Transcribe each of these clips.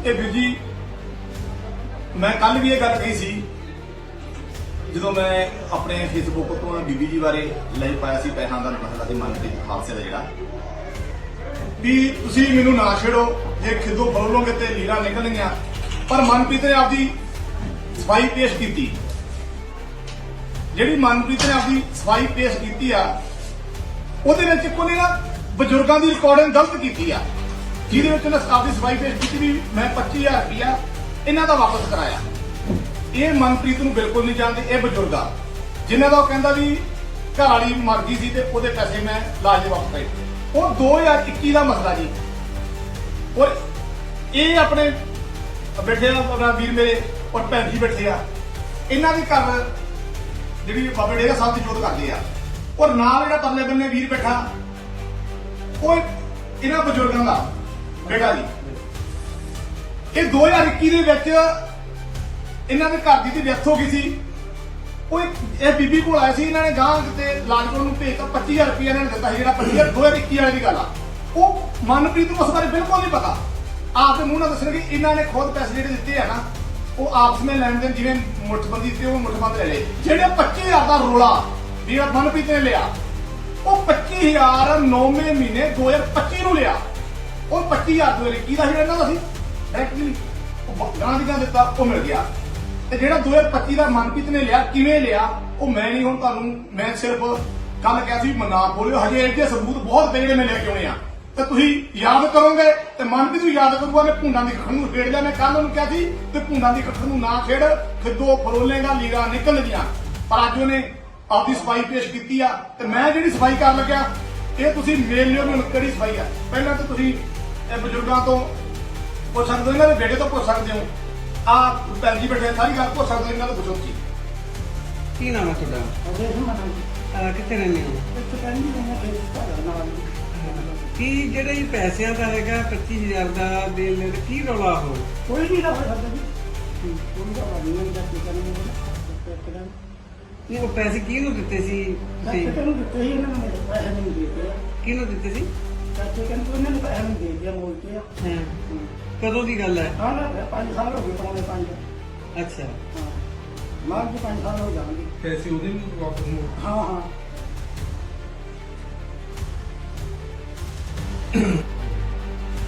ਇਹ ਵੀਰ ਜੀ, ਮੈਂ ਕੱਲ ਵੀ ਇਹ ਗੱਲ ਕਹੀ ਸੀ, ਜਦੋਂ ਮੈਂ ਆਪਣੇ ਫੇਸਬੁੱਕ ਤੋਂ ਬੀਬੀ ਜੀ ਬਾਰੇ ਲਾਈਵ ਪਾਇਆ ਸੀ ਪੈਸਿਆਂ ਦਾ ਮਸਲਾ ਤੇ ਮਨਪ੍ਰੀਤ ਖਾਲਸੇ ਦਾ ਜਿਹੜਾ, ਵੀ ਤੁਸੀਂ ਮੈਨੂੰ ਨਾ ਛੇੜੋ, ਜੇ ਖਿੱਦੋ ਫੜੋਗੇ ਤੇ ਲੀਰਾਂ ਨਿਕਲਣਗੀਆਂ ਪਰ ਮਨਪ੍ਰੀਤ ਨੇ ਆਪਦੀ ਸਫ਼ਾਈ ਪੇਸ਼ ਕੀਤੀ। ਜਿਹੜੀ ਮਨਪ੍ਰੀਤ ਨੇ ਆਪਦੀ ਸਫ਼ਾਈ ਪੇਸ਼ ਕੀਤੀ ਆ, ਉਹਦੇ ਵਿੱਚ ਕੋਨੇ ਨਾ ਬਜ਼ੁਰਗਾਂ ਦੀ ਰਿਕਾਰਡਿੰਗ ਗਲਤ ਕੀਤੀ ਆ। ਜਿਹਦੇ ਵਿੱਚ ਉਹਨੇ ਦੀ ਸਫ਼ਾਈ ਪੇਸ਼ ਕੀਤੀ ਵੀ ਮੈਂ 25000 ਰੁਪਇਆ ਇਹਨਾਂ ਦਾ ਵਾਪਸ ਕਰਾਇਆ। ਇਹ ਮਨਪ੍ਰੀਤ ਨੂੰ ਬਿਲਕੁਲ ਨਹੀਂ ਜਾਣਦੇ, ਇਹ ਬਜ਼ੁਰਗ ਆ। ਜਿਨ੍ਹਾਂ ਦਾ ਉਹ ਕਹਿੰਦਾ ਵੀ ਘਰ ਵਾਲੀ ਮਰ ਗਈ ਸੀ ਤੇ ਉਹਦੇ ਪੈਸੇ ਮੈਂ ਲਾਜ ਦੇ ਵਾਪਸ ਕਰੇ ਉਹ 2021 ਦਾ ਮਸਲਾ ਜੀ। ਔਰ ਇਹ ਆਪਣੇ ਬੈਠੇ ਆ, ਆਪਣਾ ਵੀਰ ਮੇਰੇ ਔਰ ਭੈਣ ਜੀ ਬੈਠੇ ਆ। ਇਹਨਾਂ ਦੇ ਘਰ ਜਿਹੜੀ ਬਾਬਾ ਡੇਰਾ ਸਾਹਿਬ ਦੀ ਜੋਤ ਕਰਦੇ ਆ। ਔਰ ਨਾਲ ਜਿਹੜਾ ਪਰਲੇ ਬੰਨੇ ਵੀਰ ਬੈਠਾ, ਉਹ ਇਹਨਾਂ ਬਜ਼ੁਰਗਾਂ ਦਾ। ਬੇਟਾ ਜੀ। ਇਹ 2021 ਦੇ ਵਿੱਚ ਇਹਨਾਂ ਦੇ ਘਰ ਦੀ ਤੇ ਡੈਥ ਹੋ ਗਈ ਸੀ। ਉਹ ਇਹ ਬੀਬੀ ਕੋਲ ਆਇਆ ਸੀ, ਇਹਨਾਂ ਨੇ ਗਾਂ ਤੇ ਲਾਜਪੁਰ ਨੂੰ ਭੇਜਤਾ 25000 ਰੁਪਏ ਇਹਨਾਂ ਨੇ ਦਿੱਤਾ ਸੀ ਜਿਹੜਾ 25000 2021 ਵਾਲੇ ਦੀ ਗੱਲ ਆ। ਉਹ ਮਨਪ੍ਰੀਤ ਨੂੰ ਉਸ ਬਾਰੇ ਬਿਲਕੁਲ ਨਹੀਂ ਪਤਾ। ਆਪ ਦੇ ਮੂੰਹ ਨਾਲ ਦੱਸਣਗੇ ਇਹਨਾਂ ਨੇ ਖੁਦ ਪੈਸੇ ਜਿਹੜੇ ਦਿੱਤੇ ਆ ਨਾ, ਉਹ ਆਪਸ ਵਿੱਚ ਲੈਣ ਦੇਣ ਜਿਵੇਂ ਮੁੱਠਬੰਦੀ ਤੇ ਉਹ ਮੁੱਠਬੰਦ ਲੈ ਲਏ। ਜਿਹੜੇ 25000 ਦਾ ਰੋਲਾ ਜਿਹੜਾ ਮਨਪ੍ਰੀਤ ਨੇ ਲਿਆ, ਉਹ 25000 ਨੌਵੇਂ ਮਹੀਨੇ 2025 ਨੂੰ ਲਿਆ। ਉਹ 25000 2021 ਦਾ ਜਿਹੜਾ ਇਹਨਾਂ ਦਾ ਸੀ? ਡਾਇਰੈਕਟਲੀ ਉਹ ਗਾਂ ਦੀ ਗਾਂ ਦਿੱਤਾ, ਉਹ ਮਿਲ ਗਿਆ। ਤੇ ਜਿਹੜਾ 2025 ਦਾ ਮਨਪ੍ਰੀਤ ਨੇ ਲਿਆ, ਕਿਵੇਂ ਲਿਆ? ਉਹ ਮੈਂ ਨਹੀਂ ਹੁਣ ਤੁਹਾਨੂੰ, ਮੈਂ ਸਿਰਫ ਕੱਲ ਕਿਹਾ ਸੀ ਮਨਾ ਬੋਲਿਓ। ਹਜੇ ਇਹ ਸਬੂਤ ਬਹੁਤ ਪਏ ਜਿਹੜੇ ਮੈਂ ਲੈ ਕੇ ਆਉਣੇ ਆ। ਤੇ ਤੁਸੀਂ ਯਾਦ ਕਰੋਗੇ ਤੇ ਮਨਪ੍ਰੀਤ ਨੂੰ ਯਾਦ ਕਰੂਗਾ, ਮੈਂ ਭੁੰਡਾਂ ਦੀ ਕੱਖ ਨੂੰ ਖੇਡ ਲਿਆ। ਮੈਂ ਕੱਲ ਉਹਨੂੰ ਕਿਹਾ ਸੀ ਤੇ ਭੁੰਡਾਂ ਦੀ ਕੱਖ ਨੂੰ ਨਾ ਛੇੜ ਖਿੱਦੋ ਫਰੋਲੇਗਾ ਨਿਕਲ ਨਿਕਲਣਗੀਆਂ ਪਰ ਅੱਜ ਉਹਨੇ ਆਪਦੀ ਸਫ਼ਾਈ ਪੇਸ਼ ਕੀਤੀ ਆ। ਤੇ ਮੈਂ ਜਿਹੜੀ ਸਫ਼ਾਈ ਕਰਨ ਲੱਗਿਆ, ਇਹ ਤੁਸੀਂ ਮੇਲ ਲਿਓ ਮੈਨੂੰ ਕਿਹੜੀ ਸਫ਼ਾਈ ਆ। ਪਹਿਲਾਂ ਤਾਂ ਤੁਸੀਂ ਇਹ ਬਜ਼ੁਰਗਾਂ ਤੋਂ ਪੁੱਛ ਸਕਦੇ ਹੋ ਇਹਨਾਂ ਦੇ ਬੇਟੇ ਤੋਂ ਪੁੱਛ ਸਕਦੇ ਹੋ। ਆ ਭੈਣ ਜੀ ਬੈਠੇ ਸਾਰੀ ਗੱਲ ਪੁੱਛ ਸਕਦੇ ਹੋ ਇਹਨਾਂ ਤੋਂ ਪੁੱਛੋ ਤੁਸੀਂ ਕੀ ਨਾਮ ਹੈ ਤੁਹਾਡਾ? ਅਹ ਕਿੱਥੇ ਰਹਿੰਦੇ ਹੋ? ਕੀ ਜਿਹੜੇ ਇਹ ਪੈਸਿਆਂ ਦਾ ਹੈਗਾ 25000 ਦਾ ਦੇਣ ਲੈਣ ਕੀ ਰੌਲਾ ਹੋ ਕੋਈ ਨਹੀਂ ਰਹਾ ਸਕਦਾ ਜੀ। ਕੋਈ ਦਾ ਨਹੀਂ ਹੁੰਦਾ ਕਿ ਕਰਨ ਕਿਹੜਾ ਨਹੀਂ ਉਹ ਪੈਸੇ ਕਿਹਨੂੰ ਦਿੱਤੇ ਸੀ? ਤੁਸੀਂ ਚਾਚੇ ਨੂੰ ਦਿੱਤੇ ਸੀ ਇਹਨਾਂ ਨੇ ਪੈਸੇ ਨਹੀਂ ਦਿੱਤੇ। ਕਿਹਨੂੰ ਦਿੱਤੇ ਸੀ? ਚਾਚੇ ਕਹਿੰਦੇ ਉਹਨਾਂ ਨੇ ਪੈਸੇ ਨਹੀਂ ਦੇ ਦਿਆ ਮੋਲ ਕੇ ਹਾਂ ਕਦੋਂ ਦੀ ਗੱਲ ਹੈ ਹਾਂ ਨਾ ਪੰਜ ਸਾਲ ਹੋ ਗਏ ਪੌਣੇ ਪੰਜ ਅੱਛਾ ਹਾਂ ਮਾਰ ਕੇ ਪੰਜ ਸਾਲ ਹੋ ਜਾਣਗੇ ਪੈਸੇ ਉਹਦੇ ਵੀ ਵਾਪਸ ਮੁੜ ਹਾਂ ਹਾਂ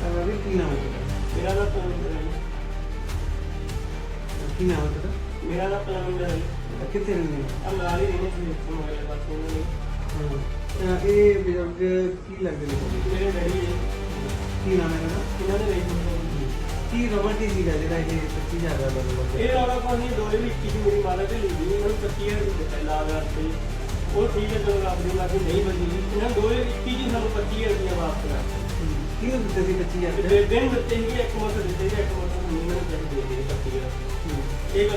ਅਹ ਵੀ ਕੀ ਨਾਮ ਹੈ ਤੁਹਾਡਾ ਮੇਰਾ ਨਾਮ ਪਲਵਿੰਦਰ ਹੈ ਕੀ ਨਾਮ ਹੈ ਤੁਹਾਡਾ ਮੇਰਾ ਨਾਮ ਪਲਵਿੰਦਰ ਹੈ ਅਹ ਕਿੱਥੇ ਰਹਿੰਦੇ ਹੋ ਆ ਮਨਾਲੀ ਰਹਿੰਦੇ ਸੀ ਇੱਥੋਂ ਮਗਲੇ ਪਾਸੇ ਉਹਨਾਂ ਨੇ ਹਾਂ ਅਹ ਇਹ ਬਜ਼ੁਰਗ ਕੀ ਲੱਗਦੇ ਨੇ? ਮੇਰੇ ਡੈਡੀ ਜੀ ਕੀ ਨਾਮ ਹੈ ਇਹਨਾਂ ਦਾ ਇਹਨਾਂ ਦੇ। ਵੇਚ ਕੀ ਰੌਲਾ ਕੀ ਸੀਗਾ ਜਿਹੜਾ ਇਹ 25000 ਦਾ ਲਗਭਗ ਇਹ ਰੌਲਾ ਦੋ ਹਜ਼ਾਰ ਇੱਕੀ ਦੀ ਮੇਰੀ ਮਾਤਾ ਤੇ ਲਈ ਸੀ ਮੈਨੂੰ 25000 ਰੁਪਏ ਦਿੱਤਾ ਵਾਸਤੇ ਉਹ ਠੀਕ ਹੈ ਚਲੋ ਰੱਬ ਦੀ ਮਰਜ਼ੀ ਨਹੀਂ ਬੰਦੀ ਇਹਨਾਂ ਨੇ ਦੋ ਹਜ਼ਾਰ ਇੱਕੀ ਚ ਸਾਨੂੰ 25000 ਰੁਪਏ ਵਾਪਸ ਕਰਾ ਕਿਹਨੂੰ ਦਿੱਤੇ ਸੀ 25000 ਤੇ ਦੇ ਦਿਨ ਦਿੱਤੇ ਸੀ ਇੱਕ ਮੋਟਰ ਦਿੱਤੇ ਸੀ ਇੱਕ ਮੋਟਰ ਨੂੰ ਮੈਨੂੰ ਪੈਸੇ ਦੇ ਦੇ 25000 ਇੱਕ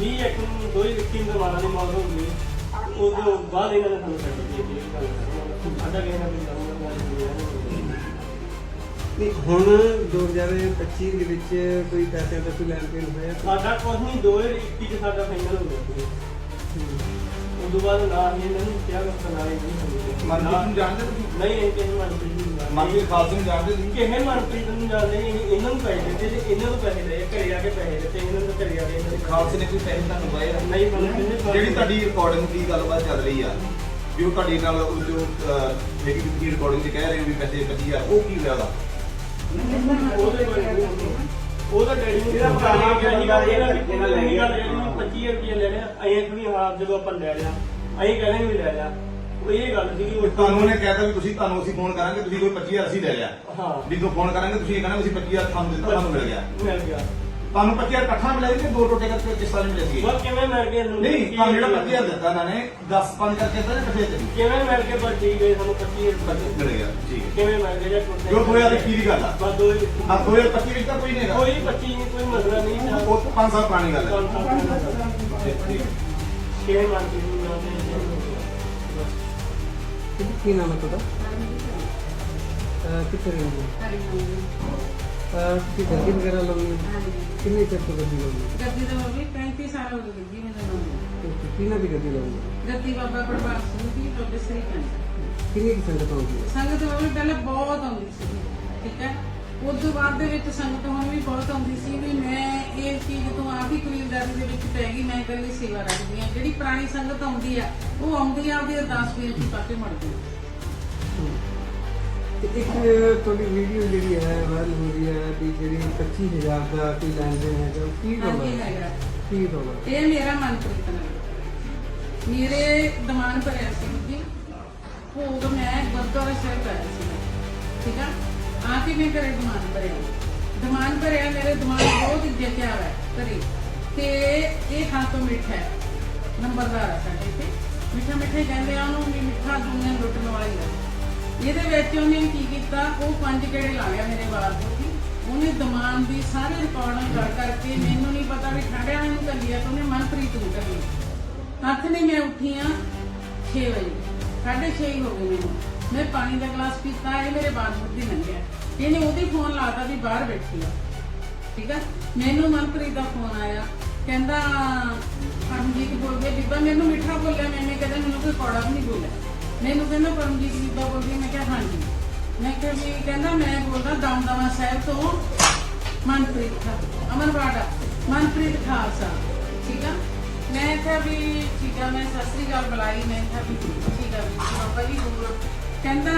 20 ਇੱਕ ਨੂੰ ਦੋ ਹਜ਼ਾਰ ਇੱਕੀ ਦਾ ਮਾਰਾ ਦੀ ਮੌਤ ਹੋ ਗਈ। ਤੋਂ ਬਾਅਦ ਇਹਨਾਂ ਨੇ ਸਾਨੂੰ ਨਹੀਂ ਹੁਣ 2025 ਦੇ ਵਿੱਚ ਕੋਈ ਪੈਸੇ ਦਾ ਕੋਈ ਲੈਣ ਦੇਣ ਹੋਇਆ? ਸਾਡਾ ਕੁਝ ਨਹੀਂ 2021 ਚ ਸਾਡਾ ਫਾਈਨਲ ਹੋ ਗਿਆ ਸੀ। ਤੋਂ ਬਾਅਦ ਨਾ ਹੀ ਇਹਨਾਂ ਨੂੰ ਕਿਹਾ ਕਿ ਨਾ ਹੀ ਨਹੀਂ ਹੋਣੀ। ਮਨਪ੍ਰੀਤ ਨੂੰ ਜਾਣਦੇ ਤੁਸੀਂ ਨਹੀਂ ਨਹੀਂ ਕਿਸੇ ਮਨਪ੍ਰੀਤ ਨੂੰ ਜਾਣਦੇ। ਮਨਪ੍ਰੀਤ ਖਾਲਸੇ ਨੂੰ ਜਾਣਦੇ ਤੁਸੀਂ ਕਿਸੇ ਮਨਪ੍ਰੀਤ ਨੂੰ ਜਾਣਦੇ ਨਹੀਂ ਇਹ- ਇਹਨਾਂ ਨੂੰ ਪੈਸੇ ਦਿੱਤੇ ਤੇ ਇਹਨਾਂ ਨੂੰ ਪੈਸੇ ਲਏ ਘਰੇ ਆ ਕੇ ਪੈਸੇ ਦਿੱਤੇ ਇਹਨਾਂ ਨੂੰ ਘਰੇ ਆ ਕੇ ਇਹਨਾਂ ਨੇ ਖਾਲਸੇ ਨੇ ਕੋਈ ਪੈਸੇ ਤੁਹਾਨੂੰ ਪਾਏ ਆ? ਨਹੀਂ ਮਨਪ੍ਰੀਤ ਨੇ ਜਿਹੜੀ ਤੁਹਾਡੀ ਰਿਕਾਰਡਿੰਗ ਦੀ ਗੱਲਬਾਤ ਚੱਲ ਰਹੀ ਆ ਵੀ ਉਹ ਤੁਹਾਡੇ ਨਾਲ ਉਹ ਜੋ ਜਿਹੜੀ ਤੁਸੀਂ ਰਿਕਾਰਡਿੰਗ 'ਚ ਕਹਿ ਰਹੇ ਹੋ ਵੀ ਪੈਸੇ 25000 ਉਹ ਕੀ ਹੋਇਆ ਉਹਦਾ ਉਹਦੇ ਹੁੰਦੇ। ਡੈਡੀ ਨੂੰ ਇਹਦਾ ਭਰਾ ਗਿਆ ਸੀ ਜਿਹੜਾ ਇਹਨਾਂ ਲੈ ਗਿਆ 25000 ਅਸੀਂ ਥੋੜੀ ਹਾਰ ਜਦੋਂ ਆਪਾਂ ਲੈ ਲਿਆ ਅਸੀਂ ਕਹਿੰਦੇ ਵੀ ਲੈ ਲਿਆ। ਉਹ ਇਹ ਗੱਲ ਸੀ ਕਿ ਤੁਹਾਨੂੰ ਉਹਨੇ ਕਹਿਤਾ ਵੀ ਤੁਸੀਂ ਤੁਹਾਨੂੰ ਅਸੀਂ ਫੋਨ ਕਰਾਂਗੇ ਤੁਸੀਂ ਕੋਈ 25000 ਅਸੀਂ ਲੈ ਲਿਆ। ਹਾਂ। ਵੀ ਤੋਂ ਫੋਨ ਕਰਾਂਗੇ ਤੁਸੀਂ ਇਹ ਕਹਿਣਾ ਵੀ ਅਸੀਂ 25000 ਤੁਹਾਨੂੰ ਦਿੱਤਾ ਤੁਹਾਨੂੰ ਮਿਲ ਗਿਆ। ਮਿਲ ਗਿਆ। ਤੁਹਾਨੂੰ 25000 ਇਕੱਠਾ ਮਿਲਿਆ ਸੀ ਕਿ ਦੋ ਟੋਟੇ ਕਰਕੇ ਕਿਸ ਤਰ੍ਹਾਂ ਮਿਲਿਆ ਸੀ? ਉਹ ਕਿਵੇਂ ਮਿਲ ਗਏ? ਨਹੀਂ ਤੁਹਾਨੂੰ ਜਿਹੜਾ 25000 ਦਿੱਤਾ ਇਹਨਾਂ ਨੇ 10 5 ਕਰਕੇ ਜਾਂ ਇਕੱਠੇ ਕਿਵੇਂ ਮਿਲ ਗਏ? ਪਰ ਠੀਕ ਹੈ ਸਾਨੂੰ 25 ਰੁਪਏ ਮਿਲ ਗਿਆ ਠੀਕ ਹੈ। ਕਿਵੇਂ ਮਿਲ ਜਾਂ ਟੁੱਟੇ ਜੋ 2021 ਦੀ ਗੱਲ ਆ? ਬਸ ਦੋ ਹੀ ਹਾਂ 2025 ਵਿੱਚ ਤਾਂ ਕੋਈ ਨਹੀਂ ਹੈਗਾ। ਕੋਈ 25 ਨਹੀਂ ਕੋਈ ਮਸਲਾ ਨਹੀਂ। ਤਾਂ ਉਹ 5 ਸਾਲ ਪੁਰਾਣੀ ਗੱਲ ਹੈ। ਕਿਵੇਂ ਮੰਨ ਕੇ ਨਹੀਂ ਜਾਂਦੇ ਕੀ ਨਾਮ ਹੈ ਤੁਹਾਡਾ? ਕਿੱਥੇ ਰਹਿੰਦੇ ਹੋ? ਤੁਸੀਂ ਗੱਡੀ ਵਗੈਰਾ ਲਾਉਂਦੇ ਹੋ? ਕਿੰਨੇ ਚਿਰ ਤੋਂ ਗੱਡੀ ਲਾਉਂਦੇ ਹੋ? ਗੱਦੀ ਦਾ ਵੀ 35 ਸਾਲ ਹੋ ਗਏ ਗੱਦੀ ਮੈਨੂੰ ਲਾਉਂਦੇ Okay, ਕਿਹਨਾਂ ਦੀ ਗੱਡੀ ਲਾਉਂਦੇ ਹੋ? ਗੱਦੀ ਬਾਬਾ ਪ੍ਰਭਾਸ ਸਿੰਘ ਦੀ ਤੁਹਾਡੇ ਸ੍ਰੀ ਕੰਨ ਕਿੰਨੀ ਕੀ ਸੰਗਤ ਆਉਂਦੀ ਹੈ? ਸੰਗਤ ਵੀ ਪਹਿਲਾਂ ਬਹੁਤ ਆਉਂਦੀ ਸੀ ਠੀਕ ਹੈ? ਉਸ ਤੋਂ ਬਾਅਦ ਦੇ ਵਿੱਚ ਸੰਗਤ ਹੁਣ ਵੀ ਬਹੁਤ ਆਉਂਦੀ ਸੀ ਵੀ ਮੈਂ ਇਹ ਚੀਜ਼ ਤੋਂ ਆਪ ਹੀ ਕਬੀਲਦਾਰੀ ਦੇ ਵਿੱਚ ਪੈ ਗਈ ਮੈਂ ਇਕੱਲੀ ਸੇਵਾ ਰੱਖਦੀ ਹਾਂ। ਜਿਹੜੀ ਪੁਰਾਣੀ ਸੰਗਤ ਆਉਂਦੀ ਆ ਉਹ ਆਉਂਦੀ ਆ ਉਹਦੀ ਅਰਦਾਸ ਬੇਨਤੀ ਪਾ ਕੇ ਮੁੜਦੀ ਆ। ਤੇ ਇੱਕ ਤੁਹਾਡੀ ਵੀਡੀਓ ਜਿਹੜੀ ਹੈ ਵਾਇਰਲ ਹੋ ਰਹੀ ਹੈ ਵੀ ਜਿਹੜੀ 25000 ਦਾ ਕੋਈ ਦੇਣ ਹੈਗਾ ਉਹ ਕੀ ਹੈਗਾ। ਕੀ ਰੋਲਾ ਇਹ ਮੇਰਾ ਮਨਪ੍ਰੀਤ ਨਗਰ ਮੇਰੇ ਦਮਾਨ ਭਰਿਆ ਸੀ ਜੀ ਭੋਗ ਮੈਂ ਗੁਰਦੁਆਰਾ ਸਾਹਿਬ ਗਿਆ ਸੀ ਠੀਕ ਆ? ਆ ਕੇ ਮੈਂ ਘਰੇ ਦਮਾਨ ਭਰਿਆ ਦਮਾਨ ਭਰਿਆ, ਮੇਰੇ ਦਿਮਾਗ ਬਹੁਤ ਜਿੱਤਿਆ ਹੈ ਘਰੇ। ਤੇ ਇਹ ਖਾਂ ਮਿੱਠਾ ਹੈ। ਨੰਬਰਦਾਰ ਹੈ ਸਾਡੇ ਤੇ ਮਿੱਠਾ ਮਿੱਠੇ ਕਹਿੰਦੇ ਆ, ਉਹਨੂੰ ਵੀ ਮਿੱਠਾ ਦੁਨੀਆ ਲੁੱਟਣ ਵਾਲੀ ਹੈ ਇਹਦੇ ਵਿੱਚ ਉਹਨੇ ਕੀ ਕੀਤਾ, ਉਹ ਪੰਜ ਗੇੜੇ ਲਾ ਲਿਆ ਮੇਰੇ ਬਾਲ ਤੋਂ ਜੀ ਉਹਨੇ ਦਮਾਨ ਦੀ ਸਾਰੇ ਰਿਕਾਰਡਾਂ ਕਰ ਕਰਕੇ ਮੈਨੂੰ ਨਹੀਂ ਪਤਾ ਵੀ ਠੰਡਿਆਂ ਨੂੰ ਕੱਲੀ ਆ ਤਾਂ ਉਹਨੇ ਮਨਪ੍ਰੀਤ ਨੂੰ ਕੱਲੀ ਹੱਥ ਨੇ ਮੈਂ ਉੱਠੀ ਆ 6 ਵਜੇ। ਸਾਢੇ ਛੇ ਹੀ ਹੋ ਗਏ ਮੈਨੂੰ। ਮੈਂ ਪਾਣੀ ਦਾ ਗਲਾਸ ਪੀਤਾ, ਇਹ ਮੇਰੇ ਬਾਥਰੂਮ ਦੀ ਲੰਘਿਆ ਇਹਨੇ ਉਹਦੀ ਫੋਨ ਲਾਤਾ ਵੀ ਬਾਹਰ ਬੈਠੀ ਆ। ਠੀਕ ਆ? ਮੈਨੂੰ ਮਨਪ੍ਰੀਤ ਦਾ ਫੋਨ ਆਇਆ। ਕਹਿੰਦਾ, ਪਰਮਜੀਤ ਬੋਲਦੇ ਬੀਬਾ ਮੈਨੂੰ ਮਿੱਠਾ ਬੋਲਿਆ ਮੈਨੇ ਕਹਿੰਦਾ ਮੈਨੂੰ ਕੋਈ ਕੌੜਾ ਵੀ ਨਹੀਂ ਬੋਲਿਆ। ਮੈਨੂੰ ਕਹਿੰਦਾ, ਪਰਮਜੀਤ ਬੀਬਾ ਬੋਲ ਮੈਂ ਕਿਹਾ, ਹਾਂਜੀ। ਮੈਂ ਕਿਹਾ ਵੀ, ਕਹਿੰਦਾ, ਮੈਂ ਬੋਲਦਾ ਦਮਦਮਾ ਸਾਹਿਬ ਤੋਂ ਮਨਪ੍ਰੀਤ ਖਾ ਅਮਰਵਾੜਾ, ਮਨਪ੍ਰੀਤ ਖਾਲਸਾ। ਠੀਕ ਆ? ਮੈਂ ਕਿਹਾ ਵੀ ਠੀਕ ਆ, ਮੈਂ ਸਤਿ ਸ੍ਰੀ ਅਕਾਲ ਬੁਲਾਈ, ਮੈਂ ਕਿਹਾ ਵੀ ਠੀਕ ਆ ਵੀ ਬਾਬਾ ਜੀ ਬੋਲ ਕਹਿੰਦਾ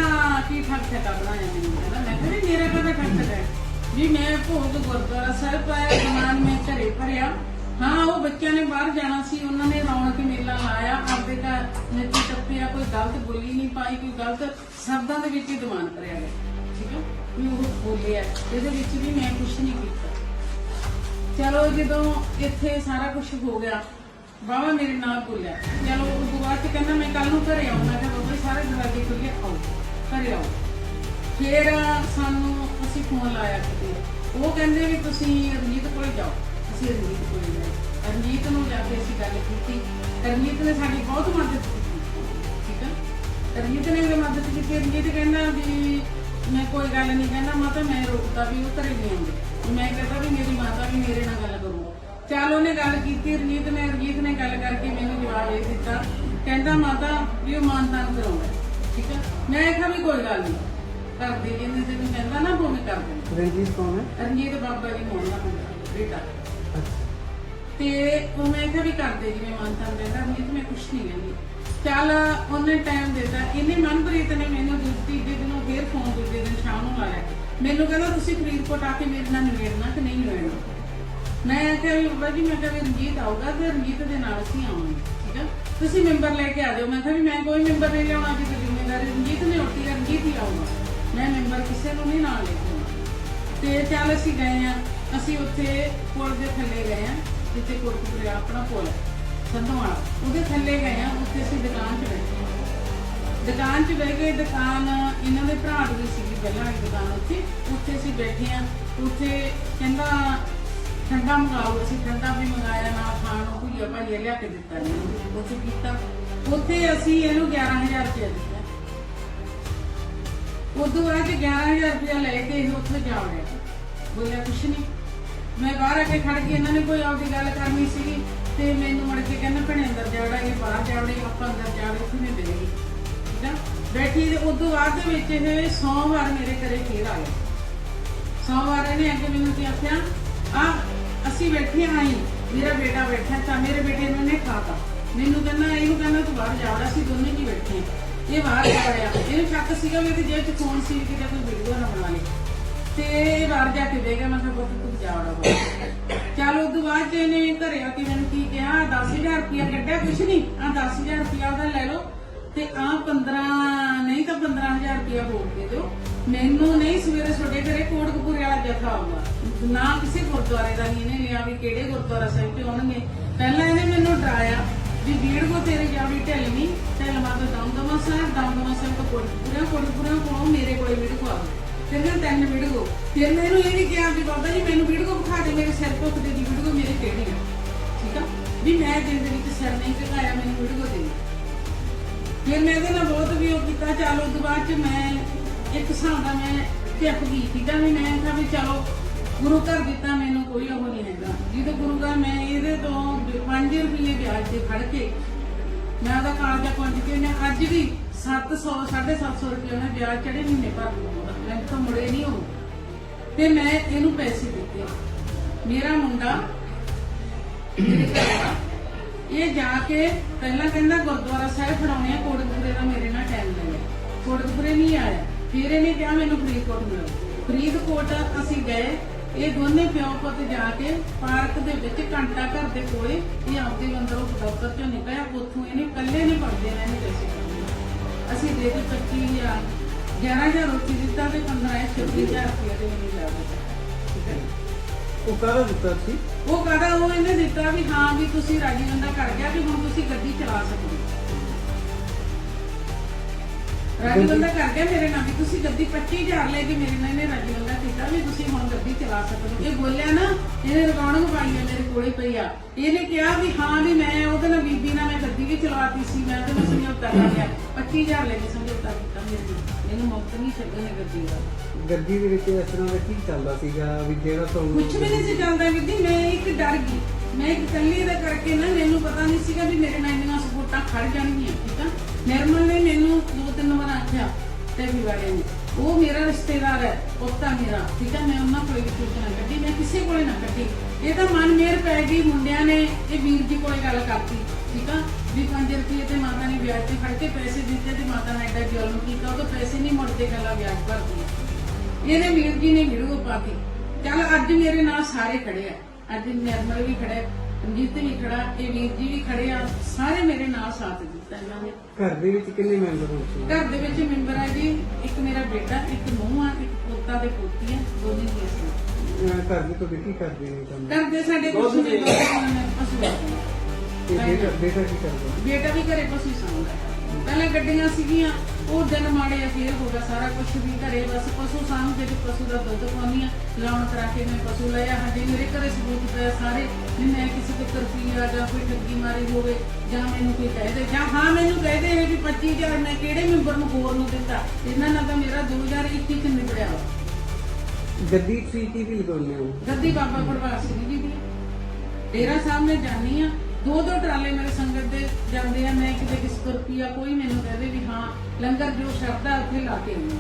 ਕੀ ਠੱਗ ਠੱਗਾ ਬਣਾਇਆ ਮੈਨੂੰ, ਕਹਿੰਦਾ, ਮੈਂ ਕਿਹਾ ਵੀ ਮੇਰਾ ਕਦਾ ਠੱਗ ਹੈ? ਵੀ ਮੈਂ ਭੋਗ ਗੁਰਦੁਆਰਾ ਸਾਹਿਬ ਪਾਇਆ, ਸਮਾਨ ਮੈਂ ਘਰੇ ਭਰਿਆ। ਹਾਂ, ਉਹ ਬੱਚਿਆਂ ਨੇ ਬਾਹਰ ਜਾਣਾ ਸੀ, ਉਹਨਾਂ ਨੇ ਰੌਣਕ ਮੇਲਾ ਲਾਇਆ, ਆਪਦੇ ਘਰ ਨੱਚੀ ਟੱਪਿਆ, ਕੋਈ ਗਲਤ ਬੋਲੀ ਨਹੀਂ ਪਾਈ, ਕੋਈ ਗਲਤ ਸ਼ਬਦਾਂ ਦੇ ਵਿੱਚ ਹੀ ਦੀਵਾਨ ਕਰਿਆ ਗਿਆ, ਠੀਕ ਹੈ ਵੀ ਉਹ ਬੋਲਿਆ, ਇਹਦੇ ਵਿੱਚ ਵੀ ਮੈਂ ਕੁਝ ਨਹੀਂ ਕੀਤਾ। ਚਲੋ, ਜਦੋਂ ਇੱਥੇ ਸਾਰਾ ਕੁਝ ਹੋ ਗਿਆ ਬਾਬਾ ਮੇਰੇ ਨਾਲ ਬੋਲਿਆ। ਚਲੋ ਉਸ ਤੋਂ ਬਾਅਦ ਚ ਕਹਿੰਦਾ ਮੈਂ ਕੱਲ ਨੂੰ ਘਰੇ ਆਉਂ। ਮੈਂ ਕਿਹਾ ਬਾਬਾ ਜੀ, ਸਾਰੇ ਦਰਵਾਜ਼ੇ ਖੁੱਲੇ ਆਓ। ਘਰੇ ਆਓ। ਫਿਰ ਸਾਨੂੰ ਅਸੀਂ ਫੋਨ ਲਾਇਆ ਕਿਤੇ। ਉਹ ਕਹਿੰਦੇ ਵੀ ਤੁਸੀਂ ਰਣਜੀਤ ਕੋਲ ਜਾਓ। ਅਸੀਂ ਰਣਜੀਤ ਕੋਲ ਗਏ ਰਣਜੀਤ ਨੂੰ ਜਾ ਕੇ ਅਸੀਂ ਗੱਲ ਕੀਤੀ। ਰਣਜੀਤ ਨੇ ਸਾਡੀ ਬਹੁਤ ਮਦਦ ਕੀਤੀ। ਠੀਕ ਹੈ ਰਣਜੀਤ ਨੇ ਮੇਰੀ ਮਦਦ ਕੀਤੀ। ਰਣਜੀਤ ਕਹਿੰਦਾ ਵੀ ਮੈਂ ਕੋਈ ਗੱਲ ਨਹੀਂ। ਕਹਿੰਦਾ ਮਾਤਾ ਮੈਂ ਰੋਕਦਾ ਵੀ ਉਹ ਘਰੇ ਨਹੀਂ ਆਉਂਦੇ। ਮੈਂ ਕਹਿੰਦਾ ਵੀ ਮੇਰੀ ਮਾਤਾ ਵੀ ਮੇਰੇ ਨਾਲ ਗੱਲ ਚੱਲ ਉਹਨੇ ਗੱਲ ਕੀਤੀ ਰਣਜੀਤ ਨੇ ਰਣਜੀਤ ਨੇ ਗੱਲ ਕਰਕੇ ਮੈਨੂੰ ਜਵਾਬ ਦੇ ਦਿੱਤਾ। ਕਹਿੰਦਾ ਮਾਤਾ ਵੀ ਉਹ ਮਾਨਤਾਨ ਕਰਾਉਂਦਾ ਠੀਕ ਹੈ? ਮੈਂ ਕਿਹਾ ਵੀ ਕੋਈ ਗੱਲ ਨਹੀਂ। ਕਰਦੇ ਜਿੰਨੇ ਤੈਨੂੰ ਕਹਿੰਦਾ ਨਾ ਉਹ ਕਰ ਦੇ ਰਣਜੀਤ ਕੌਣ ਹੈ? ਰਣਜੀਤ ਬਾਬਾ ਜੀ ਮੋਹਨ ਦਾ ਮੁੰਡਾ ਬੇਟਾ। ਤੇ ਉਹ ਮੈਂ ਕਿਹਾ ਵੀ ਕਰਦੇ ਜਿਵੇਂ ਮਾਨਤਾਨ ਕਹਿੰਦਾ ਰਣਜੀਤ ਮੈਂ ਕੁਛ ਨਹੀਂ ਕਹਿੰਦੀ। ਚੱਲ ਉਹਨੇ ਟਾਈਮ ਦਿੱਤਾ। ਇਹਨੇ ਮਨਪ੍ਰੀਤ ਨੇ ਮੈਨੂੰ ਦੂਜੀ ਦਿਨ ਨੂੰ ਫੇਰ ਫੋਨ ਦੂਜੇ ਦਿਨ ਸ਼ਾਮ ਨੂੰ ਲਾਇਆ ਮੈਨੂੰ ਕਹਿੰਦਾ ਤੁਸੀਂ ਫਰੀਦਕੋਟ ਆ ਕੇ ਮੇਰੇ ਨਾਲ ਨਿਬੇੜਨਾ ਕਿ ਨਹੀਂ ਨਿਬੇੜਨਾ ਮੈਂ ਕਿਹਾ ਵੀ ਬਾਬਾ ਜੀ, ਮੈਂ ਕਿਹਾ ਵੀ ਰਣਜੀਤ ਆਊਗਾ ਤੇ ਰਣਜੀਤ ਦੇ ਨਾਲ ਅਸੀਂ ਆਵਾਂਗੇ, ਠੀਕ ਹੈ ਤੁਸੀਂ ਮੈਂਬਰ ਲੈ ਕੇ ਆ ਜਾਓ। ਮੈਂ ਕਿਹਾ ਵੀ ਮੈਂ ਕੋਈ ਮੈਂਬਰ ਨਹੀਂ ਲਿਆਉਣਾ ਜੀ ਤੇ ਜ਼ਿੰਮੇਵਾਰੀ। ਰਣਜੀਤ ਨੇ ਉੱਠੀ ਰਣਜੀਤ ਹੀ ਆਊਗਾ। ਮੈਂ ਮੈਂਬਰ ਕਿਸੇ ਨੂੰ ਨਹੀਂ ਨਾਲ ਲੈ ਕੇ ਆਉਣਾ। ਤੇ ਚੱਲ ਅਸੀਂ ਗਏ ਆ। ਅਸੀਂ ਉੱਥੇ ਪੁਲ ਦੇ ਥੱਲੇ ਗਏ ਆ, ਜਿੱਥੇ ਕੋਟਕਪੁਰੇ ਆਪਣਾ ਪੁਲ ਹੈ ਸੰਧਵਾਲਾ ਉਹਦੇ ਥੱਲੇ ਗਏ ਆ, ਉੱਥੇ ਅਸੀਂ ਦੁਕਾਨ 'ਚ ਬੈਠੇ ਆ। ਦੁਕਾਨ 'ਚ ਬਹਿ ਕੇ ਦੁਕਾਨ, ਇਹਨਾਂ ਦੇ ਭਰਾ ਦੀ ਸੀਗੀ ਪਹਿਲਾਂ ਵਾਲੀ ਦੁਕਾਨ ਉੱਥੇ। ਉੱਥੇ ਅਸੀਂ ਬੈਠੇ ਆ। ਉੱਥੇ ਕਹਿੰਦਾ ਠੰਡਾ ਮੰਗਾਓ, ਅਸੀਂ ਠੰਡਾ ਵੀ ਮੰਗਾਇਆ ਨਾਲ ਖਾਣ ਨੂੰ ਭੁਜੀਆ ਭਾਜੀਆ ਲਿਆ ਕੇ ਦਿੱਤਾ ਇਹਨੂੰ ਉੱਥੇ ਕੀਤਾ। ਉੱਥੇ ਅਸੀਂ ਇਹਨੂੰ 11000 ਰੁਪਏ ਦਿੱਤਾ। ਉਦੋਂ ਬਾਅਦ 11000 ਰੁਪਏ ਲੈ ਕੇ ਇਹ ਉੱਥੇ ਜਾ ਵੜਿਆ। ਬੋਲਿਆ, ਕੁਛ ਨਹੀਂ ਮੈਂ ਬਾਹਰ ਆ ਕੇ ਖੜ ਕੇ ਇਹਨਾਂ ਨੇ ਕੋਈ ਆਪਦੀ ਗੱਲ ਕਰਨੀ ਸੀ ਤੇ ਮੈਨੂੰ ਮੁੜ ਕੇ ਕਹਿੰਦਾ, ਭੈਣੇ ਅੰਦਰ ਜਾੜਾ ਇਹ ਬਾਹਰ ਜਾਵੜੇ ਆਪਾਂ ਅੰਦਰ ਜਾਵੜੇ ਉੱਥੇ ਨਹੀਂ ਠੀਕ ਆ? ਬੈਠੀ ਤੇ ਉਦੋਂ ਬਾਅਦ ਦੇ ਵਿੱਚ ਇਹ ਸੋਮਵਾਰ ਮੇਰੇ ਘਰੇ ਫੇਰ ਆ ਸੋਮਵਾਰ ਇਹਨੇ ਅੱਗੇ ਮੈਨੂੰ ਕੀ ਆਖਿਆ ਆ, ਅਸੀਂ ਬੈਠੇ ਆਈ ਮੇਰਾ ਬੇਟਾ ਬੈਠਾ, ਤਾਂ ਮੇਰੇ ਬੇਟੇ ਨੂੰ ਇਹਨੇ ਖਾਤਾ ਮੈਨੂੰ ਕਹਿੰਦਾ, ਇਹਨੂੰ ਕਹਿੰਦਾ, ਤੂੰ ਬਾਹਰ ਜਾ ਵੜਾ ਅਸੀਂ ਦੋਨੇ ਜੀ ਬੈਠੇ ਇਹ ਬਾਹਰ ਜਾ ਵੜਿਆ ਇਹਨੂੰ ਸ਼ੱਕ ਸੀਗਾ ਵੀ ਇਹਦੀ ਜੇਬ 'ਚ ਫੋਨ ਸੀ ਕਿ ਕੋਈ ਵੀਡੀਓ ਨਾ ਬਣਾ ਲੇ। ਤੇ ਇਹ ਬਾਹਰ ਜਾ ਕੇ ਦੇਗਾ ਮੈਂ ਕਿਹਾ, ਪੁੱਤ, ਤੂੰ ਜਾ ਵੜਾ ਬਾਹਰ। ਚੱਲ ਉਦੋਂ ਬਾਅਦ 'ਚ ਇਹਨੇ ਘਰੇ ਆ ਕੇ ਮੈਨੂੰ ਕੀ ਕਿਹਾ 10000 ਰੁਪਇਆ ਕੱਢਿਆ, ਕੁਛ ਨਹੀਂ। ਆ 10000 ਰੁਪਇਆ ਉਹਦਾ ਲੈ ਲਓ। ਤੇ ਆ 15 ਨਹੀਂ ਤਾਂ 15000 ਰੁਪਇਆ ਹੋਰ ਦੇ ਦਿਓ। ਮੈਨੂੰ ਨਹੀਂ ਸਵੇਰੇ ਤੁਹਾਡੇ ਘਰੇ ਕੋਟਕਪੂਰੇ ਵਾਲਾ ਜਥਾ ਆਊਗਾ। ਨਾ ਕਿਸੇ ਗੁਰਦੁਆਰੇ ਦਾ ਨਹੀਂ ਇਹਨੇ ਲਿਆ ਵੀ ਕਿਹੜੇ ਗੁਰਦੁਆਰਾ ਸਾਹਿਬ ਤੇ ਆਉਣਗੇ। ਪਹਿਲਾਂ ਇਹਨੇ ਮੈਨੂੰ ਡਰਾਇਆ ਵੀ ਵੀੜ ਕੋ ਤੇਰੇ ਜਾਵੜੀ ਢਲਵੀਂ ਢਲ ਤੋਂ ਦਮਦਮਾ ਸਾਹਿਬ ਦਮਦਮਾ ਸਾਹਿਬ ਤੋਂ ਕੋਟਕਪੂਰੇ ਕੋਟਕਪੂਰੇ ਕੋਲੋਂ ਮੇਰੇ ਕੋਲੇ ਵੀੜ ਕੋ ਆ ਫਿਰ ਮੈਂ ਤਿੰਨ ਵੀੜ ਫਿਰ ਮੈਨੂੰ ਇਹ ਵੀ ਕਿਹਾ ਵੀ ਬਾਬਾ ਜੀ ਮੈਨੂੰ ਵੀੜ ਵਿਖਾ ਬਿਠਾ ਦੇ ਮੇਰੇ ਸਿਰ ਤੋਂ ਦੇ ਦੀ ਵੀੜ ਮੇਰੇ ਕਿਹੜੀ ਆ? ਠੀਕ ਆ? ਵੀ ਮੈਂ ਜ਼ਿੰਦਗੀ ਵਿੱਚ ਸਿਰ ਨਹੀਂ ਝੁਕਾਇਆ, ਮੈਨੂੰ ਵੀੜ ਕੋ ਦੇ ਫਿਰ ਮੈਂ ਇਹਦੇ ਨਾਲ ਬਹੁਤ ਵੀ ਉਹ ਕੀਤਾ। ਚੱਲ ਉਸ ਤੋਂ ਬਾਅਦ ਚ ਮੈਂ ਇੱਕ ਹਿਸਾਬ ਦਾ ਮੈਂ ਟਿਪ ਗਈ ਠੀਕ ਵੀ ਮੈਂ ਕਿਹਾ ਵੀ ਚਲੋ ਗੁਰੂ ਘਰ ਦਿੱਤਾ ਮੈਨੂੰ ਕੋਈ ਉਹ ਨਹੀਂ ਹੈਗਾ। ਜਦੋਂ ਗੁਰੂ ਘਰ ਮੈਂ ਇਹਦੇ ਤੋਂ 5 ਰੁਪਏ ਵਿਆਜ ਤੇ ਫੜ ਕੇ ਮੈਂ ਉਹਦਾ ਕਾਗਜ਼ਾ ਪੁੰਜ ਕੇ ਨੇ ਅੱਜ ਵੀ 700 750 ਰੁਪਏ ਉਹਨੇ ਵਿਆਜ ਚੜੇ ਮਹੀਨੇ ਭਰ ਦੂੰਗਾ ਮੈਂ ਤਾਂ ਮੁੜੇ ਨਹੀਂ ਹੋਊ ਤੇ ਮੈਂ ਇਹਨੂੰ ਪੈਸੇ ਦਿੱਤੇ। ਮੇਰਾ ਮੁੰਡਾ ਮੇਰੇ ਘਰ ਦਾ, ਇਹ ਜਾ ਕੇ ਪਹਿਲਾਂ ਕਹਿੰਦਾ ਗੁਰਦੁਆਰਾ ਸਾਹਿਬ ਫੜਾਉਣੇ ਆ, ਕੋਟਕਪੂਰੇ ਦਾ ਮੇਰੇ ਨਾਲ ਟਾਈਮ ਲੱਗਿਆ ਕੋਟਕਪੂਰੇ ਨਹੀਂ ਆਇਆ। ਫਿਰ ਇਹਨੇ ਕਿਹਾ ਮੈਨੂੰ ਫਰੀਦਕੋਟ ਮਿਲੋ। ਫਰੀਦਕੋਟ ਅਸੀਂ ਗਏ, ਇਹ ਦੋਨੇ ਪਿਓ ਪੁੱਤ ਜਾ ਕੇ ਪਾਰਕ ਦੇ ਵਿੱਚ ਘੰਟਾ ਘਰ ਦੇ ਕੋਲੇ ਇਹ ਆਪਦੇ ਅੰਦਰੋਂ ਦਫ਼ਤਰ ਚੋਂ ਨਿਕਲਿਆ। ਉੱਥੋਂ ਇਹਨੇ ਇਕੱਲੇ ਨੇ ਪੜਦੇ ਨੇ ਇਹਨੇ ਪੈਸੇ ਕੱਢੇ ਅਸੀਂ ਦੇ ਦੇ 25000 11000 ਰੋਟੀ ਦਿੱਤਾ ਤੇ 15 26000 ਰੁਪਏ ਦੇ ਮੈਨੂੰ ਲੱਗ ਗਿਆ ਉਹ ਕਾਹਦਾ ਦਿੱਤਾ ਸੀ? ਉਹ ਕਹਦਾ? ਉਹ ਇਹਨੇ ਦਿੱਤਾ ਵੀ ਹਾਂ ਵੀ ਤੁਸੀਂ ਰਾਜੀ ਬੰਦਾ ਕਰ ਗਿਆ ਵੀ ਹੁਣ ਤੁਸੀਂ ਗੱਡੀ ਚਲਾ ਸਕਦੇ ਹੋ। ਰਾਜੀ ਬੰਦਾ ਕਰ ਗਿਆ ਮੇਰੇ ਨਾਲ ਵੀ ਤੁਸੀਂ ਗੱਡੀ 25000 ਲੈ ਕੇ ਮੇਰੇ ਨਾਲ ਇਹਨੇ ਰਾਜੀ ਬੰਦਾ ਕੀਤਾ ਵੀ ਤੁਸੀਂ ਹੁਣ ਗੱਡੀ ਚਲਾ ਸਕਦੇ ਹੋ। ਇਹ ਬੋਲਿਆ ਨਾ, ਇਹਨੇ ਰਿਕਾਰਡਿੰਗ ਪਾਈ ਆ ਮੇਰੇ ਕੋਲੇ ਪਈ ਆ ਇਹਨੇ ਕਿਹਾ ਵੀ ਹਾਂ ਵੀ ਮੈਂ ਉਹਦੇ ਨਾਲ ਬੀਬੀ ਨਾਲ ਮੈਂ ਗੱਡੀ ਵੀ ਚਲਾਤੀ ਸੀ, ਮੈਂ ਤੇ ਮੈਂ ਸਮਝੌਤਾ ਕਰ ਲਿਆ 25000 ਲੈ ਕੇ ਸਮਝੌਤਾ ਕੀਤਾ ਮੇਰੇ ਨਾਲ? ਮੈਨੂੰ ਮੁਫਤ ਨਹੀਂ ਛੱਡਣੇ ਗੱਡੀ ਦਾ। ਗੱਡੀ ਦੇ ਵਿੱਚ ਇਸ ਤਰ੍ਹਾਂ ਦਾ ਕੀ ਚੱਲਦਾ ਸੀਗਾ ਵੀ ਜਿਹੜਾ ਤੁਹਾਨੂੰ ਕੁਝ ਵੀ ਨਹੀਂ ਸੀ ਚੱਲਦਾ ਵੀਦੀ ਮੈਂ ਇੱਕ ਡਰ ਗਈ। ਮੈਂ ਇੱਕ ਇਕੱਲੀ ਦਾ ਕਰਕੇ ਨਾ ਮੈਨੂੰ ਪਤਾ ਨਹੀਂ ਸੀਗਾ ਵੀ ਮੇਰੇ ਨਾਲ ਇੰਨੀਆਂ ਸਪੋਰਟਾਂ ਖੜ ਜਾਣਗੀਆਂ ਠੀਕ ਆ? ਨਿਰਮਲ ਨੇ ਮੈਨੂੰ ਦੋ ਤਿੰਨ ਵਾਰ ਆਖਿਆ ਤੇ ਵੀ ਵਾਲੇ ਨੇ ਉਹ ਮੇਰਾ ਰਿਸ਼ਤੇਦਾਰ ਹੈ ਪੁੱਤਾ ਮੇਰਾ ਠੀਕ ਆ? ਮੈਂ ਉਹਨਾਂ ਕੋਲੇ ਵੀ ਸੂਚਨਾ ਕੱਢੀ ਮੈਂ ਕਿਸੇ ਕੋਲੇ ਨਾ ਕੱਢੀ। ਇਹ ਤਾਂ ਮਨ ਮੇਰ ਪੈ ਗਈ ਮੁੰਡਿਆਂ ਨੇ ਇਹ ਵੀਰ ਜੀ ਕੋਲੇ ਗੱਲ ਕਰਤੀ। ਠੀਕ ਆ? ਵੀ 5 ਰੁਪਏ ਤੇ ਮਾਤਾ ਨੇ ਵਿਆਜ ਤੇ ਫੜ ਕੇ ਪੈਸੇ ਦਿੱਤੇ ਤੇ ਮਾਤਾ ਨੇ ਐਡਾ ਜ਼ੁਲਮ ਕੀਤਾ ਉਹ ਤਾਂ ਪੈਸੇ ਨਹੀਂ ਮੁੜਦੇ ਗੱਲਾਂ ਵਿਆਜ ਭਰਦੀ ਇਹਨੇ ਵੀਰ ਜੀ ਨੇ ਵੀਡੀਓ ਪਾਤੀ ਚੱਲ ਅੱਜ ਮੇਰੇ ਨਾਲ ਸਾਰੇ ਖੜੇ ਆ। ਅੱਜ ਨਿਰਮਲ ਵੀ ਖੜਾ ਹੈ, ਰਣਜੀਤ ਵੀ ਖੜਾ ਇਹ ਵੀਰ ਜੀ ਵੀ ਖੜੇ ਆ ਸਾਰੇ ਮੇਰੇ ਨਾਲ ਸਾਥ ਦਿੱਤਾ ਇਹਨਾਂ ਨੇ। ਘਰ ਦੇ ਵਿੱਚ ਕਿੰਨੇ ਮੈਂਬਰ ਹੁੰਦੇ ਸੀ ਘਰ ਦੇ ਵਿੱਚ ਮੈਂਬਰ ਆ ਜੀ ਇੱਕ ਮੇਰਾ ਬੇਟਾ ਇੱਕ ਨੂੰਹ ਆ ਇੱਕ ਪੋਤਾ ਤੇ ਪੋਤੀ ਆ ਦੋਨੇ ਜੀ ਅਸੀਂ ਘਰ ਦੇ ਤੁਹਾਡੇ ਕੀ ਕਰਦੇ ਨੇ ਕੰਮ ਘਰ ਦੇ ਸਾਡੇ ਕੁਝ ਨਹੀਂ। ਰੱਖਦੇ ਆ। ਤੇ ਬੇਟਾ ਬੇਟਾ ਕੀ ਕਰਦਾ? ਬੇਟਾ ਵੀ ਘਰੇ ਪਸ਼ੂ ਸਾਂਭਦਾ ਪਹਿਲਾਂ ਗੱਡੀਆਂ ਸੀਗੀਆਂ ਉਹ ਦਿਨ ਮਾੜੇ ਆ ਫੇਰ ਹੋ ਗਿਆ ਸਾਰਾ ਕੁਝ ਵੀ ਘਰੇ ਬਸ ਪਸ਼ੂ ਸਾਂਭਦੇ ਤੇ ਪਸ਼ੂ ਦਾ ਦੁੱਧ ਪਾਉਂਦੀ ਆ ਲਾਉਣ ਕਰਾ ਕੇ ਮੈਂ ਪਸ਼ੂ ਲਿਆ ਹਜੇ ਮੇਰੇ ਘਰੇ ਸਬੂਤ ਪਿਆ ਸਾਰੇ ਵੀ ਮੈਂ ਕਿਸੇ ਤੇ ਰੁਪਈਆ ਜਾਂ ਕੋਈ ਠੱਗੀ ਮਾਰੀ ਹੋਵੇ ਜਾਂ ਮੈਨੂੰ ਕੋਈ ਕਹਿ ਦੇ ਜਾਂ ਹਾਂ ਮੈਨੂੰ ਕਹਿ ਦੇ ਵੀ 25000 ਮੈਂ ਕਿਹੜੇ ਮੈਂਬਰ ਨੂੰ ਹੋਰ ਨੂੰ ਦਿੱਤਾ ਇਹਨਾਂ ਨਾਲ ਤਾਂ ਮੇਰਾ 2021 ਚ ਨਿਬੜਿਆ ਵਾ। ਤੁਸੀਂ ਕੀ ਵੀ ਲਗਾਉਂਦੇ ਹੋ? ਗੱਦੀ ਬਾਬਾ ਪ੍ਰਭਾਤ ਸਿੰਘ ਜੀ ਦੀ ਡੇਰਾ ਸਾਹਿਬ ਮੈਂ ਜਾਣੀ ਆ ਦੋ ਦੋ ਟਰਾਲੇ ਮੇਰੇ ਸੰਗਤ ਦੇ ਜਾਂਦੇ ਆ ਮੈਂ ਕਿਤੇ ਕਿਸ ਤੋਂ ਕੋਈ ਮੈਨੂੰ ਕਹਦੇ ਵੀ ਹਾਂ ਲੰਗਰ ਜੋ ਸ਼ਬਦਾ ਉੱਥੇ ਲਾ ਕੇ ਆਉਂਦਾ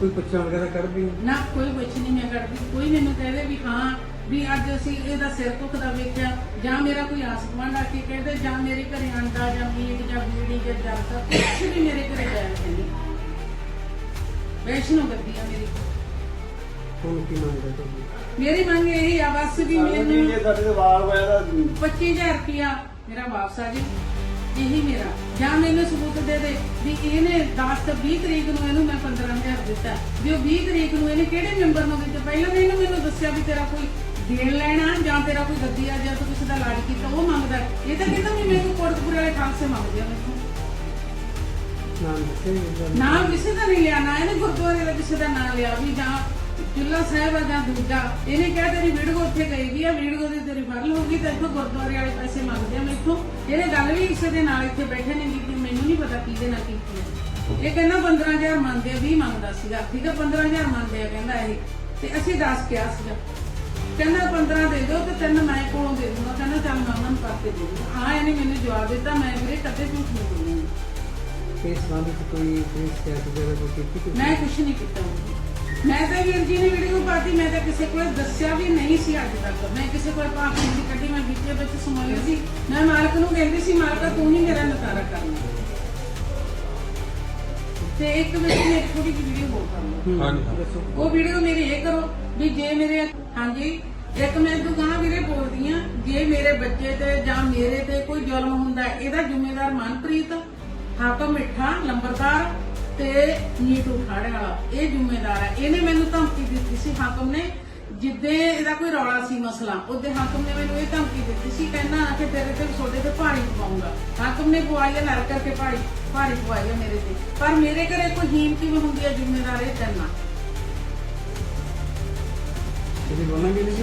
ਕੋਈ ਪੁੱਛਾਂ ਵਗੈਰਾ ਕਰਦੇ ਨਾ ਕੋਈ ਕੁਛ ਨਹੀਂ ਮੈਂ ਕਰਦੀ ਕੋਈ ਮੈਨੂੰ ਕਹਦੇ ਵੀ ਹਾਂ ਵੀ ਅੱਜ ਅਸੀਂ ਇਹਦਾ ਸਿਰ ਦੁਖਦਾ ਵੇਖਿਆ ਜਾਂ ਮੇਰਾ ਕੋਈ ਆਸ ਗੁਆਂਢ ਆ ਕੇ ਕਹਿੰਦੇ ਜਾਂ ਮੇਰੇ ਘਰੇ ਆਂਡਾ ਜਾਂ ਮੀਟ ਜਾਂ ਬੀੜੀ ਜਾਂ ਜਰਦਾ ਕੁਛ ਵੀ ਮੇਰੇ ਘਰੇ ਜਾਇਆ ਕਹਿੰਦੀ ਵੈਸ਼ਨੋ ਗੱਦੀ ਆ ਮੇਰੀ। ਹੁਣ ਕੀ ਮੰਗਦੇ ਤੁਸੀਂ? ਮੇਰੀ ਮੰਗ ਇਹ ਆ ਬਸ ਵੀ ਮੈਨੂੰ ਜੇ ਸਾਡੇ ਦੇ ਵਾਲ ਹੋਇਆ ਤਾਂ 25000 ਰੁਪਇਆ ਮੇਰਾ ਵਾਪਸ ਆ ਜੀ। ਇਹੀ ਮੇਰਾ। ਜਾਂ ਮੈਨੂੰ ਸਬੂਤ ਦੇ ਦੇ ਵੀ ਇਹਨੇ 10 ਤੋਂ 20 ਤਰੀਕ ਨੂੰ ਇਹਨੂੰ ਮੈਂ 15000 ਦਿੱਤਾ। ਵੀ ਉਹ 20 ਤਰੀਕ ਨੂੰ ਇਹਨੇ ਕਿਹੜੇ ਮੈਂਬਰ ਨੂੰ ਦਿੱਤਾ? ਪਹਿਲਾਂ ਤਾਂ ਇਹਨੇ ਮੈਨੂੰ ਦੱਸਿਆ ਵੀ ਤੇਰਾ ਕੋਈ ਦੇਣ ਲੈਣਾ ਜਾਂ ਤੇਰਾ ਕੋਈ ਗੱਦੀ ਆ ਜਾਂ ਤੂੰ ਕਿਸੇ ਦਾ ਲਾਜ ਕੀਤਾ ਉਹ ਮੰਗਦਾ। ਇਹ ਤਾਂ ਕਹਿੰਦਾ ਵੀ ਮੈਨੂੰ ਕੋਟਕਪੂਰੇ ਵਾਲੇ ਖਾਲਸੇ ਮੰਗਦੇ ਆ ਮੈਨੂੰ। ਨਾਮ ਦੱਸੇ ਜੀ ਨਾਮ ਕਿਸੇ ਦਾ ਨਹੀਂ ਲਿਆ ਨਾ ਇਹਨੇ ਗੁਰਦੁਆਰੇ ਦਾ ਕਿਸੇ ਦਾ ਨਾਮ ਲਿਆ ਵੀ ਜਾਂ ਚੁੱਲਾ ਸਾਹਿਬ ਆ ਜਾਂ ਦੂਜਾ ਇਹਨੇ ਕਿਹਾ ਤੇਰੀ ਵੀਡੀਓ ਉੱਥੇ ਗਈ ਵੀ ਆ ਵੀਡੀਓ ਦੀ ਤੇਰੀ ਵਾਇਰਲ ਹੋ ਗਈ ਤੇ ਇੱਥੋਂ ਗੁਰਦੁਆਰੇ ਵਾਲੇ ਪੈਸੇ ਮੰਗਦੇ ਆ ਮੈਥੋਂ। ਇਹਨੇ ਗੱਲ ਵੀ ਕਿਸੇ ਦੇ ਨਾਲ ਇੱਥੇ ਬੈਠੇ ਨੇ ਕੀਤੀ ਮੈਨੂੰ ਨਹੀਂ ਪਤਾ ਕਿਹਦੇ ਨਾਲ ਕੀਤੀ ਹੈ। ਇਹ ਕਹਿੰਦਾ 15000 ਮੰਗਦੇ ਆ 20 ਮੰਗਦਾ ਸੀਗਾ। ਠੀਕ ਹੈ 15000 ਮੰਗਦੇ ਆ ਕਹਿੰਦਾ ਇਹ। ਤੇ ਅਸੀਂ 10 ਕਿਹਾ ਸੀਗਾ। ਕਹਿੰਦਾ 15 ਦੇ ਦਿਓ ਤੇ ਤਿੰਨ ਮੈਂ ਕੋਲੋਂ ਦੇ ਦੂੰਗਾ। ਕਹਿੰਦਾ ਚੱਲ ਮੈਂ ਉਹਨਾਂ ਨੂੰ ਕਰਕੇ ਦੇ ਦੂੰਗਾ। ਹਾਂ ਇਹਨੇ ਮੈਨੂੰ ਜਵਾਬ ਦਿੱਤਾ ਮੈਂ ਵੀਰੇ ਕਦੇ ਝੂਠ ਨਹੀਂ ਬੋਲੂੰਗੀ ਇਸ ਸੰਬੰਧ ਵਿੱਚ ਕੋਈ ਕੋਈ ਸ਼ਿਕਾਇਤ ਵਗੈਰਾ ਕੋਈ ਕੀਤੀ ਤੁਸੀਂ? ਮੈਂ ਕੁਛ ਨਹੀਂ ਕੀਤਾ। ਉਹਨੂੰ। ਮੈਂ ਤਾਂ ਵੀਰ ਜੀ ਨੇ ਵੀਡੀਓ ਪਾਤੀ ਮੈਂ ਤਾਂ ਕਿਸੇ ਕੋਲ ਦੱਸਿਆ ਵੀ ਨਹੀਂ ਸੀ ਅੱਜ ਤੱਕ। ਮੈਂ ਕਿਸੇ ਕੋਲ ਪਾਪ ਨਹੀਂ ਕੱਢੀ ਮੈਂ ਵਿੱਚੇ ਵਿੱਚ ਸਮਾਈ ਸੀ। ਮੈਂ ਮਾਲਕ ਨੂੰ ਕਹਿੰਦੀ ਸੀ ਮਾਲਕਾ ਤੂੰ ਹੀ ਮੇਰਾ ਨਤਾਰਾ ਕਰਨਾ। ਤੇ ਇੱਕ ਵਿੱਚ ਮੇਰੀ ਥੋੜੀ ਜਿਹੀ ਵੀਡੀਓ ਹੋਰ ਕਰ ਲਓ ਹਾਂਜੀ, ਉਹ ਵੀਡੀਓ ਮੇਰੀ ਇਹ ਕਰੋ ਵੀ ਜੇ ਮੇਰੇ ਹਾਂਜੀ ਇੱਕ ਮੈਂ ਦੁਕਾਨ ਵੀਰੇ ਬੋਲਦੀ ਆ ਜੇ ਮੇਰੇ ਬੱਚੇ ਤੇ ਜਾਂ ਮੇਰੇ ਤੇ ਕੋਈ ਜ਼ੁਲਮ ਹੁੰਦਾ ਹੈ, ਇਹਦਾ ਜ਼ਿੰਮੇਦਾਰ ਮਨਪ੍ਰੀਤ ਹਾਕਮ ਮਿੱਠਾ ਲੰਬਰਦਾਰ ਤੇ ਨੀਟੂ ਖਾੜੇ ਵਾਲਾ ਇਹ ਜ਼ਿੰਮੇਦਾਰ ਹੈ। ਇਹਨੇ ਮੈਨੂੰ ਧਮਕੀ ਦਿੱਤੀ ਸੀ, ਹਾਕਮ ਨੇ। ਜਿੱਦੇ ਇਹਦਾ ਕੋਈ ਰੌਲਾ ਸੀ ਮਸਲਾ, ਉਹਦੇ ਹਾਕਮ ਨੇ ਮੈਨੂੰ ਇਹ ਧਮਕੀ ਦਿੱਤੀ ਸੀ, ਕਹਿੰਦਾ ਕਿ ਤੇਰੇ ਤੇ ਛੋਟੇ ਤੇ ਭਾਰੀ ਪਵਾਉਂਗਾ। ਹਾਕਮ ਨੇ ਪਵਾਈ ਹੈ ਨਰ ਕਰਕੇ ਭਾਰੀ ਭਾਰੀ ਪਵਾਈ ਹੈ ਮੇਰੇ ਤੇ। ਪਰ ਮੇਰੇ ਘਰੇ ਕੋਈ ਹੀਮ ਕਿਵੇਂ ਹੁੰਦੀ ਹੈ ਜ਼ਿੰਮੇਦਾਰ, ਇਹ ਕਰਨਾ ਤੁਸੀਂ ਬੋਲਾਂਗੇ ਨਹੀਂ?